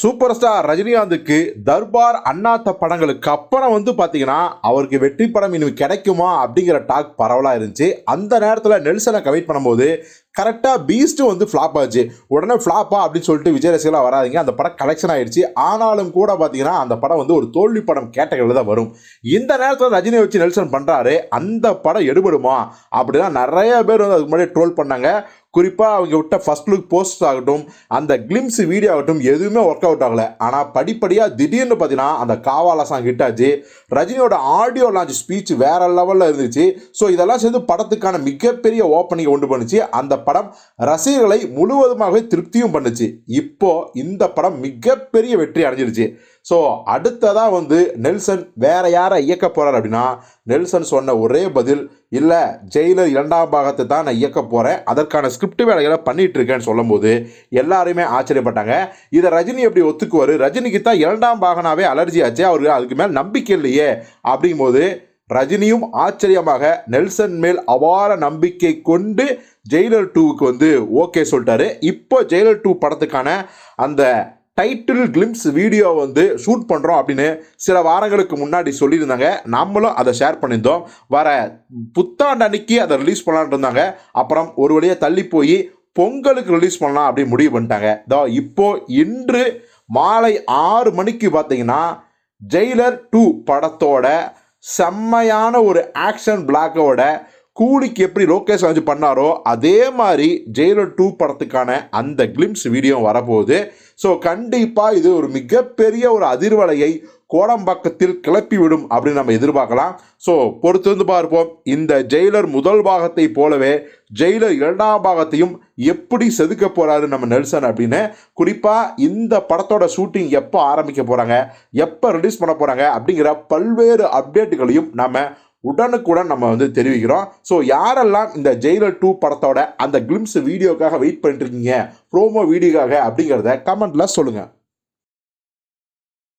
Super star ரஜினிகாந்துக்கு தர்பார் அண்ணாத்த படங்களுக்கு அப்புறம் வந்து பார்த்தீங்கன்னா அவருக்கு வெற்றி படம் இனிமே கிடைக்குமா அப்படிங்கிற டாக் பரவலாக இருந்துச்சு. அந்த நேரத்தில் நெல்சனை கமிட் பண்ணும்போது கரெக்டாக பீஸ்ட்டும் வந்து ஃப்ளாப் ஆச்சு. உடனே ஃப்ளாப்பா அப்படின்னு சொல்லிட்டு விஜய் ரசிகலாக வராதிங்க. அந்த படம் கலெக்ஷன் ஆயிடுச்சு. ஆனாலும் கூட பார்த்தீங்கன்னா அந்த படம் வந்து ஒரு தோல்வி படம் கேட்டகரியில் தான் வரும். இந்த நேரத்தில் ரஜினியை வச்சு நெல்சன் பண்ணுறாரு அந்த படம் எடுபடுமா அப்படின்னா நிறைய பேர் வந்து அதுக்கு முன்னாடி ட்ரோல் பண்ணாங்க. குறிப்பாக அவங்க விட்ட ஃபர்ஸ்ட் லுக் போஸ்ட் ஆகட்டும் அந்த கிளிம்ஸ் வீடியோ ஆகட்டும் எதுவுமே ஒர்க் அவுட் ஆகலை. ஆனால் படிப்படியாக திடீர்னு பார்த்தீங்கன்னா அந்த காவாலா சாங் ஹிட்டாச்சு ரஜினியோட ஆடியோ லான்ச் ஸ்பீச் வேற லெவலில் இருந்துச்சு. ஸோ இதெல்லாம் சேர்ந்து படத்துக்கான மிகப்பெரிய ஓப்பனிங்கை உண்டு பண்ணுச்சு. அந்த படம் ரசிகர்களை முழுவதுமாகவே திருப்தியும் பண்ணுச்சு. இப்போ இந்த படம் மிகப்பெரிய வெற்றி அடைஞ்சிருச்சு. ஸோ அடுத்ததாக வந்து நெல்சன் வேற யாரை இயக்க போகிறார் அப்படின்னா நெல்சன் சொன்ன ஒரே பதில் இல்லை ஜெயிலர் இரண்டாம் பாகத்தை தான் நான் இயக்க போகிறேன் அதற்கான ஸ்கிரிப்ட் வேலைகளை பண்ணிகிட்ருக்கேன்னு சொல்லும்போது எல்லாருமே ஆச்சரியப்பட்டாங்க. இதை ரஜினி எப்படி ஒத்துக்குவார்? ரஜினிக்கு தான் இரண்டாம் பாகனாவே அலர்ஜி ஆச்சு. அவருக்கு அதுக்கு மேலே நம்பிக்கை இல்லையே. அப்படிங்கும்போது ரஜினியும் ஆச்சரியமாக நெல்சன் மேல் அபார நம்பிக்கை கொண்டு ஜெயிலர் டூவுக்கு வந்து ஓகே சொல்லிட்டாரு. இப்போ ஜெயிலர் டூ படத்துக்கான அந்த டைட்டில் கிளிம்ஸ் வீடியோ வந்து ஷூட் பண்ணுறோம் அப்படின்னு சில வாரங்களுக்கு முன்னாடி சொல்லியிருந்தாங்க. நம்மளும் அதை ஷேர் பண்ணியிருந்தோம். வர புத்தாண்டு அன்னைக்கு அதை ரிலீஸ் பண்ணலான்ட்டு இருந்தாங்க. அப்புறம் ஒரு வழியாக தள்ளி போய் பொங்கலுக்கு ரிலீஸ் பண்ணலாம் அப்படின்னு முடிவு பண்ணிட்டாங்க. இதோ இப்போ இன்று மாலை ஆறு மணிக்கு பார்த்தீங்கன்னா ஜெயிலர் டூ படத்தோட செம்மையான ஒரு ஆக்ஷன் பிளாக்கோட கூலிக்கு எப்படி லோகேஷ் ராஜ் பண்ணாரோ அதே மாதிரி ஜெயிலர் டூ படத்துக்கான அந்த கிளிம்ஸ் வீடியோ வரப்போகுது. ஸோ கண்டிப்பாக இது ஒரு மிகப்பெரிய ஒரு அதிர்வலையை கோடம்பாக்கத்தில் கிளப்பி விடும் அப்படின்னு நம்ம எதிர்பார்க்கலாம். ஸோ பொறுத்திருந்து பார்ப்போம். இந்த ஜெயிலர் முதல் பாகத்தை போலவே ஜெயிலர் இரண்டாம் பாகத்தையும் எப்படி செதுக்க போகிறாரு நம்ம நெல்சன் அப்படின்னு குறிப்பாக இந்த படத்தோட ஷூட்டிங் எப்போ ஆரம்பிக்க போகிறாங்க எப்போ ரிலீஸ் பண்ண போகிறாங்க அப்படிங்கிற பல்வேறு அப்டேட்டுகளையும் நம்ம உடனுக்குடன் நம்ம வந்து தெரிவிக்கிறோம். ஸோ யாரெல்லாம் இந்த ஜெயிலர் டூ படத்தோட அந்த கிளிம்ஸ் வீடியோக்காக வெயிட் பண்ணிட்டு இருக்கீங்க ப்ரோமோ வீடியோக்காக அப்படிங்கிறத கமெண்ட்ல சொல்லுங்கள்